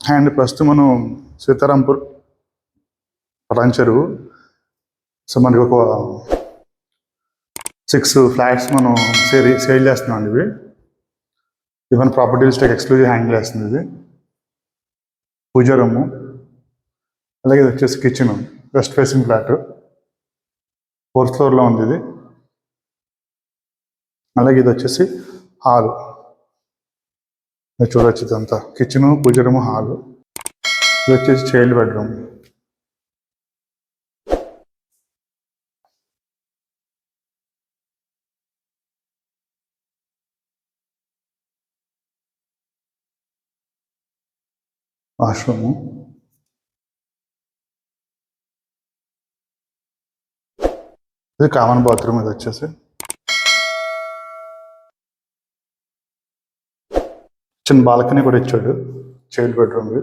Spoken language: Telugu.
అండ్ ప్రస్తుతం మనం సీతారాంపూర్ పటాన్ చెరువు. సో మనకి ఒక సిక్స్ ఫ్లాట్స్ మనం సేల్ సేల్ చేస్తున్నాం ఇవి. ఇది మన ప్రాపర్టీ లిస్టేక్ ఎక్స్క్లూజివ్ హ్యాండిల్ చేస్తుంది ఇది. పూజా రూము. అలాగే ఇది వచ్చేసి kitchen west facing flat fourth ఫ్లోర్లో ఉంది ఇది. అలాగే ఇది వచ్చేసి హాల్ చూడొచ్చు ఇదంతా కిచెన్ పూజ రూమ్ హాల్. ఇది వచ్చేసి చైల్డ్ బెడ్రూమ్. వాష్రూమ్. ఇది కామన్ బాత్రూమ్ ఇది వచ్చేసి. చిన్న బాల్కనీ కూడా ఇచ్చాడు. చైల్డ్ బెడ్రూమ్కి